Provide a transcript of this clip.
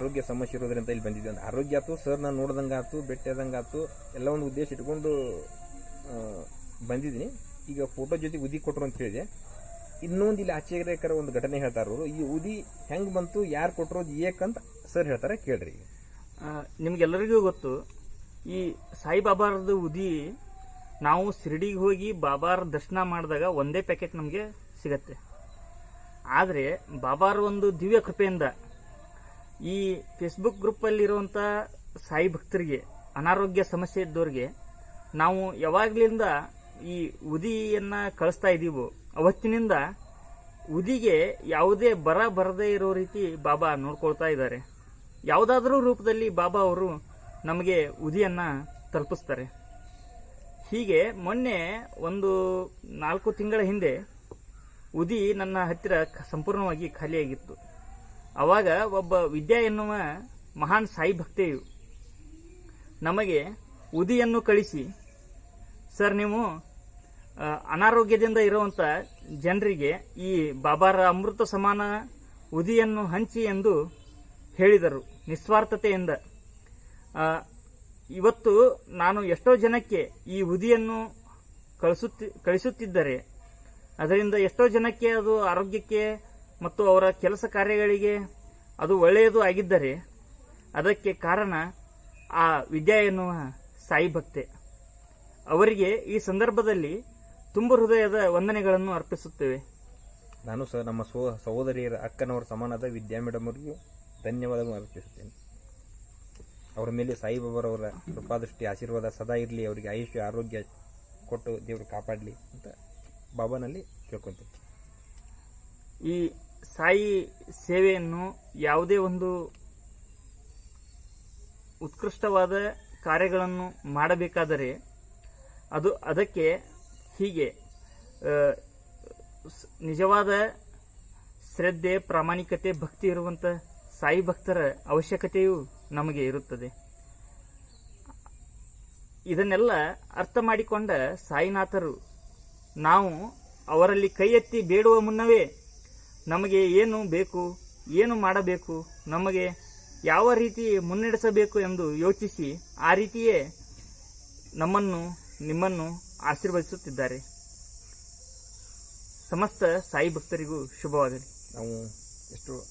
ಆರೋಗ್ಯ ಸಮಸ್ಯೆ ಇರೋದ್ರಿಂದ ಇಲ್ಲಿ ಬಂದಿದ್ದೆ ಅಂತ ಆರೋಗ್ಯ ಆಯ್ತು ಸರ್ ನಾನು ನೋಡ್ದಂಗೆ ಆಯ್ತು ಭೇಟಿಯಾದಂಗೆ ಆಯ್ತು ಎಲ್ಲ ಒಂದು ಉದ್ದೇಶ ಇಟ್ಕೊಂಡು ಬಂದಿದ್ದೀನಿ. ಈಗ ಫೋಟೋ ಜೊತೆ ಉದಿ ಕೊಟ್ಟರು ಅಂತ ಹೇಳಿದೆ. ಇನ್ನೊಂದು ಇಲ್ಲಿ ಆಶ್ಚರ್ಯಕರ ಒಂದು ಘಟನೆ ಹೇಳ್ತಾರ ಈ ಉದಿ ಹೆಂಗ್ ಬಂತು, ಯಾರು ಕೊಟ್ಟರು ಏಕಂತ ಸರ್ ಹೇಳ್ತಾರೆ, ಕೇಳ್ರಿ. ನಿಮ್ಗೆಲ್ಲರಿಗೂ ಗೊತ್ತು, ಈ ಸಾಯಿಬಾಬಾರದು ಉದಿ, ನಾವು ಶಿರ್ಡಿಗೆ ಹೋಗಿ ಬಾಬಾರ ದರ್ಶನ ಮಾಡಿದಾಗ ಒಂದೇ ಪ್ಯಾಕೆಟ್ ನಮಗೆ ಸಿಗತ್ತೆ. ಆದರೆ, ಬಾಬಾರ ಒಂದು ದಿವ್ಯ ಕೃಪೆಯಿಂದ ಈ ಫೇಸ್ಬುಕ್ ಗ್ರೂಪಲ್ಲಿರುವಂಥ ಸಾಯಿ ಭಕ್ತರಿಗೆ, ಅನಾರೋಗ್ಯ ಸಮಸ್ಯೆ ಇದ್ದವ್ರಿಗೆ ನಾವು ಯಾವಾಗ್ಲಿಂದ ಈ ಉದಿಯನ್ನ ಕಳಿಸ್ತಾ ಇದ್ದೀವೋ ಅವತ್ತಿನಿಂದ ಉದಿಗೆ ಯಾವುದೇ ಬರ ಬರದೇ ಇರೋ ರೀತಿ ಬಾಬಾ ನೋಡ್ಕೊಳ್ತಾ ಇದ್ದಾರೆ. ಯಾವುದಾದ್ರೂ ರೂಪದಲ್ಲಿ ಬಾಬಾ ಅವರು ನಮಗೆ ಉದಿಯನ್ನ ತಲುಪಿಸ್ತಾರೆ. ಹೀಗೆ ಮೊನ್ನೆ ಒಂದು ನಾಲ್ಕು ತಿಂಗಳ ಹಿಂದೆ ಉದಿ ನನ್ನ ಹತ್ತಿರ ಸಂಪೂರ್ಣವಾಗಿ ಖಾಲಿಯಾಗಿತ್ತು. ಅವಾಗ ಒಬ್ಬ ವಿದ್ಯಾ ಎನ್ನುವ ಮಹಾನ್ ಸಾಯಿ ಭಕ್ತೆಯು ನಮಗೆ ಉದಿಯನ್ನು ಕಳಿಸಿ, ಸರ್, ನೀವು ಅನಾರೋಗ್ಯದಿಂದ ಇರುವಂತ ಜನರಿಗೆ ಈ ಬಾಬಾರ ಅಮೃತ ಸಮಾನ ಉದಿಯನ್ನು ಹಂಚಿ ಎಂದು ಹೇಳಿದರು ನಿಸ್ವಾರ್ಥತೆಯಿಂದ. ಇವತ್ತು ನಾನು ಎಷ್ಟೋ ಜನಕ್ಕೆ ಈ ಉದಿಯನ್ನು ಕಳಿಸುತ್ತಿ, ಕಳಿಸುತ್ತಿದ್ದರೆ, ಅದರಿಂದ ಎಷ್ಟೋ ಜನಕ್ಕೆ ಅದು ಆರೋಗ್ಯಕ್ಕೆ ಮತ್ತು ಅವರ ಕೆಲಸ ಕಾರ್ಯಗಳಿಗೆ ಅದು ಒಳ್ಳೆಯದು ಆಗಿದ್ದರೆ ಅದಕ್ಕೆ ಕಾರಣ ಆ ವಿದ್ಯಾ ಎನ್ನುವ ಸಾಯಿ ಭಕ್ತೆ. ಅವರಿಗೆ ಈ ಸಂದರ್ಭದಲ್ಲಿ ತುಂಬ ಹೃದಯದ ವಂದನೆಗಳನ್ನು ಅರ್ಪಿಸುತ್ತೇವೆ. ನಾನು ಸಹ ನಮ್ಮ ಸೋ ಸಹೋದರಿಯರ ಅಕ್ಕನವರ ಸಮಾನದ ವಿದ್ಯಾ ಮೇಡಮ್ ಅವರಿಗೆ ಧನ್ಯವಾದಗಳನ್ನು ಅರ್ಪಿಸುತ್ತೇನೆ. ಅವರ ಮೇಲೆ ಸಾಯಿಬಾಬಾರವರ ಕೃಪಾದೃಷ್ಟಿ ಆಶೀರ್ವಾದ ಸದಾ ಇರಲಿ. ಅವರಿಗೆ ಆಯುಷ್ಯ ಆರೋಗ್ಯ ಕೊಟ್ಟು ದೇವರು ಕಾಪಾಡಲಿ ಅಂತ ಬಾಬಾನಲ್ಲಿ ಕೇಳ್ಕೊತೀನಿ ಈ ಸಾಯಿ ಸೇವೆಯನ್ನು ಯಾವುದೇ ಒಂದು ಉತ್ಕೃಷ್ಟವಾದ ಕಾರ್ಯಗಳನ್ನು ಮಾಡಬೇಕಾದರೆ ಅದು ಅದಕ್ಕೆ ಹೀಗೆ ನಿಜವಾದ ಶ್ರದ್ಧೆ, ಪ್ರಾಮಾಣಿಕತೆ, ಭಕ್ತಿ ಇರುವಂಥ ಸಾಯಿ ಭಕ್ತರ ಅವಶ್ಯಕತೆಯು ನಮಗೆ ಇರುತ್ತದೆ. ಇದನ್ನೆಲ್ಲ ಅರ್ಥ ಮಾಡಿಕೊಂಡ ಸಾಯಿನಾಥರು ನಾವು ಅವರಲ್ಲಿ ಕೈ ಎತ್ತಿ ಬೇಡುವ ಮುನ್ನವೇ ನಮಗೆ ಏನು ಬೇಕು, ಏನು ಮಾಡಬೇಕು, ನಮಗೆ ಯಾವ ರೀತಿ ಮುನ್ನಡೆಸಬೇಕು ಎಂದು ಯೋಚಿಸಿ ಆ ರೀತಿಯೇ ನಮ್ಮನ್ನು, ನಿಮ್ಮನ್ನು ಆಶೀರ್ವದಿಸುತ್ತಿದ್ದಾರೆ. ಸಮಸ್ತ ಸಾಯಿ ಭಕ್ತರಿಗೂ ಶುಭವಾಗಲಿ. ನಾವು ಎಷ್ಟು